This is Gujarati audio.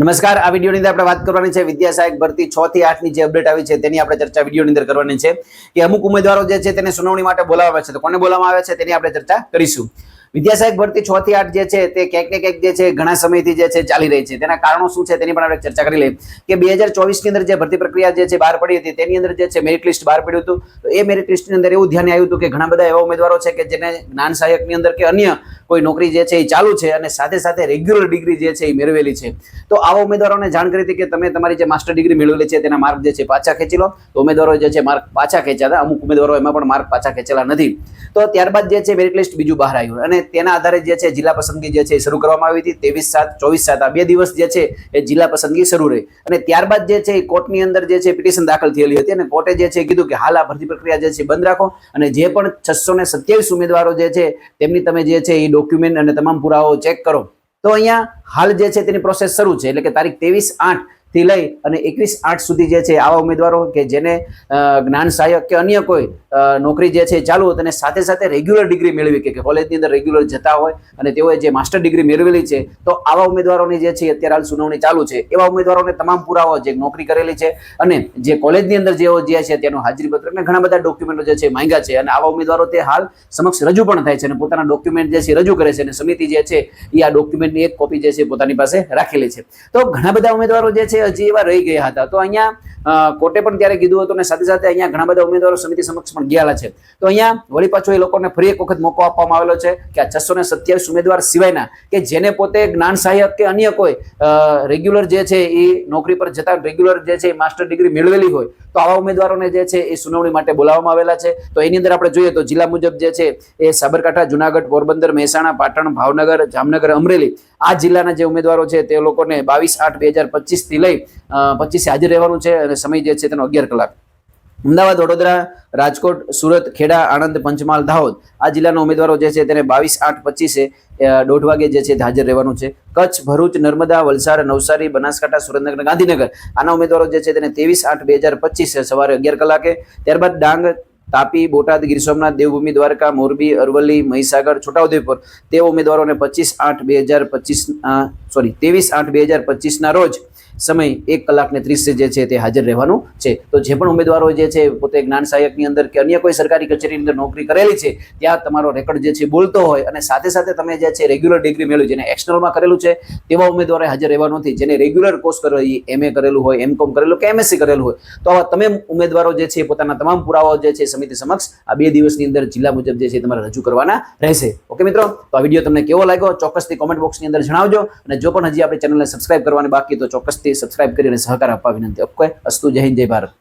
નમસ્કાર, આ વિડીયોની અંદર આપણે વાત કરવાની છે વિદ્યા સહાયક ભરતી છ થી આઠની જે અપડેટ આવી છે તેની આપણે ચર્ચા વિડીયોની અંદર કરવાની છે કે અમુક ઉમેદવારો જે છે તેને સુનાવણી માટે બોલાવવા છે. તો કોને બોલાવવામાં આવે છે તેની આપણે ચર્ચા કરીશું. વિદ્યા સહાયક ભરતી છ થી આઠ જે છે તે ક્યાંક ને ક્યાંક જે છે ઘણા સમયથી જે છે ચાલી રહી છે. તેના કારણો શું છે તેની પણ આપણે ચર્ચા કરી લઈએ. કે બે હજાર ચોવીસની અંદર જે ભરતી પ્રક્રિયા જે છે બહાર પડી હતી તેની અંદર જે છે મેરિટ લિસ્ટ બહાર પડ્યું હતું. એ મેરિટ લિસ્ટની અંદર એવું ધ્યાને આવ્યું હતું કે ઘણા બધા એવા ઉમેદવારો છે કે જેને જ્ઞાન સહાયકની અંદર કે અન્ય કોઈ નોકરી જે છે એ ચાલુ છે અને સાથે સાથે રેગ્યુલર ડિગ્રી જે છે એ મેળવેલી છે તો આવા ઉમેદવારોને જાણ કરી હતી કે તમે તમારી જે માસ્ટર ડિગ્રી મેળવેલી છે તેના માર્ક જે છે પાછા ખેંચી લો તો ઉમેદવારો જે છે માર્ક પાછા ખેંચ્યા હતા અમુક ઉમેદવારો એમાં પણ માર્ક પાછા ખેંચેલા નથી તો ત્યારબાદ જે છે મેરિટ લિસ્ટ બીજું બહાર આવ્યું અને તેના આધારે જે છે જિલ્લા પસંદગી જે છે એ શરૂ કરવામાં આવી હતી ત્રેવીસ સાત ચોવીસ સાત આ બે દિવસ જે છે એ જિલ્લા પસંદગી શરૂ રહી અને ત્યારબાદ જે છે એ કોર્ટની અંદર જે છે પિટિશન દાખલ થયેલી હતી અને કોર્ટે જે છે કીધું કે હાલ આ ભરતી પ્રક્રિયા જે છે બંધ રાખો અને જે પણ છસો ને સત્યાવીસ ઉમેદવારો જે છે તેમની તમે જે છે એ ડોક્યુમેન્ટ અને તમામ પુરાવાઓ ચેક કરો. તો અહીંયા હાલ જે છે તેની પ્રોસેસ શરૂ છે. એટલે કે તારીખ ત્રેવીસ આઠ થી લઈ અને એકવીસ આઠ સુધી જે છે આવા ઉમેદવારો કે જેને જ્ઞાન સહાયક કે અન્ય કોઈ નોકરી જે છે ચાલુ તેને સાથે સાથે રેગ્યુલર ડિગ્રી મેળવી કે કે કોલેજની અંદર રેગ્યુલર જતા હોય અને તેઓએ જે માસ્ટર ડિગ્રી મેળવેલી છે, તો આવા ઉમેદવારોની જે છે અત્યારે હાલ સુનાવણી ચાલુ છે. એવા ઉમેદવારોને તમામ પુરાવા જે નોકરી કરેલી છે અને જે કોલેજની અંદર જેઓ જે છે તેનું હાજરીપત્ર અને ઘણા બધા ડોક્યુમેન્ટો જે છે માંગ્યા છે. અને આવા ઉમેદવારો તે હાલ સમક્ષ રજૂ પણ થાય છે અને પોતાના ડોક્યુમેન્ટ જે છે રજૂ કરે છે અને સમિતિ જે છે એ આ ડોક્યુમેન્ટની એક કોપી જે છે પોતાની પાસે રાખેલી છે. તો ઘણા બધા ઉમેદવારો જે છે હજી એવા રહી ગયા હતા. તો અહીંયા કોર્ટે પણ ત્યારે કીધું હતું અને સાથે સાથે અહીંયા ઘણા બધા ઉમેદવારો સમિતિ સમક્ષ પણ ગયેલા છે. તો અહીંયા વળી પાછો એ લોકોને ફરી એક વખત મોકો આપવામાં આવેલો છે કે આ છસો ને સત્યાવીસ ઉમેદવાર સિવાયના કે જેને પોતે જ્ઞાન સહાયક કે અન્ય કોઈ રેગ્યુલર જે છે એ નોકરી પર જતા રેગ્યુલર જે છે માસ્ટર ડિગ્રી મેળવેલી હોય, તો આવા ઉમેદવારોને જે છે એ સુનાવણી માટે બોલાવવામાં આવેલા છે. તો એની અંદર આપણે જોઈએ તો જિલ્લા મુજબ જે છે એ સાબરકાંઠા, જુનાગઢ, પોરબંદર, મહેસાણા, પાટણ, ભાવનગર, જામનગર, અમરેલી આ જિલ્લાના જે ઉમેદવારો છે તે લોકોને બાવીસ આઠ બે હજાર પચીસથી લઈ પચીસે હાજર રહેવાનું છે અને સમય જે છે તેનો અગિયાર કલાક. અમદાવાદ, વડોદરા, રાજકોટ, સુરત, ખેડા, આણંદ, પંચમહાલ, દાહોદ, આ જિલ્લાના ઉમેદવારો જે છે તેને બાવીસ આઠ પચીસે દોઢ વાગે જે છે હાજર રહેવાનું છે. કચ્છ, ભરૂચ, નર્મદા, વલસાડ, નવસારી, બનાસકાંઠા, સુરેન્દ્રનગર, ગાંધીનગર, આના ઉમેદવારો જે છે તેને ત્રેવીસ આઠ બે હજાર પચીસ સવારે અગિયાર કલાકે. ત્યારબાદ ડાંગ, તાપી, બોટાદ, ગીર સોમનાથ, દેવભૂમિ, દ્વારકા, મોરબી, અરવલ્લી, મહીસાગર, છોટાઉદેપુર તે ઉમેદવારોને પચીસ આઠ બે હજાર પચીસ સોરી, ત્રેવીસ આઠ બે હજાર પચીસના રોજ સમય એક કલાક ને ત્રીસ જે છે તે હાજર રહેવાનું છે. તો જે પણ ઉમેદવારો જે છે પોતે જ્ઞાન સહાયકની અંદર કે અન્ય કોઈ સરકારી કચેરીની અંદર નોકરી કરેલી છે, ત્યાં તમારો રેકોર્ડ જે છે બોલતો હોય અને સાથે સાથે તમે જે છે રેગ્યુલર ડિગ્રી મેળવી, જેને એક્સટર્નલમાં કરેલું છે, તેવા ઉમેદવારે હાજર રહેવાનું નથી. જેને રેગ્યુલર કોર્સ કરેલો એમએ કરેલું હોય, એમ કોમ કરેલું કે એમએસસી કરેલું હોય. તો આવા તમે ઉમેદવારો જે છે પોતાના તમામ પુરાવાઓ જે છે સમિતિ સમક્ષ આ બે દિવસની અંદર જિલ્લા મુજબ જે છે તમારે રજૂ કરવાના રહેશે. ઓકે મિત્રો, તો આ વીડિયો તમને કેવો લાગ્યો? ચોક્કસથી કોમેન્ટ બોક્સની અંદર જણાવજો. અને જો પણ હજી આપણે ચેનલને સબસ્ક્રાઇબ કરવાની બાકી તો ચોક્કસથી સબસ્ક્રાઇબ કરીને સહકાર આપવા વિનંતી. અપકોય અસ્તુ જય હિન્દ જય ભારત.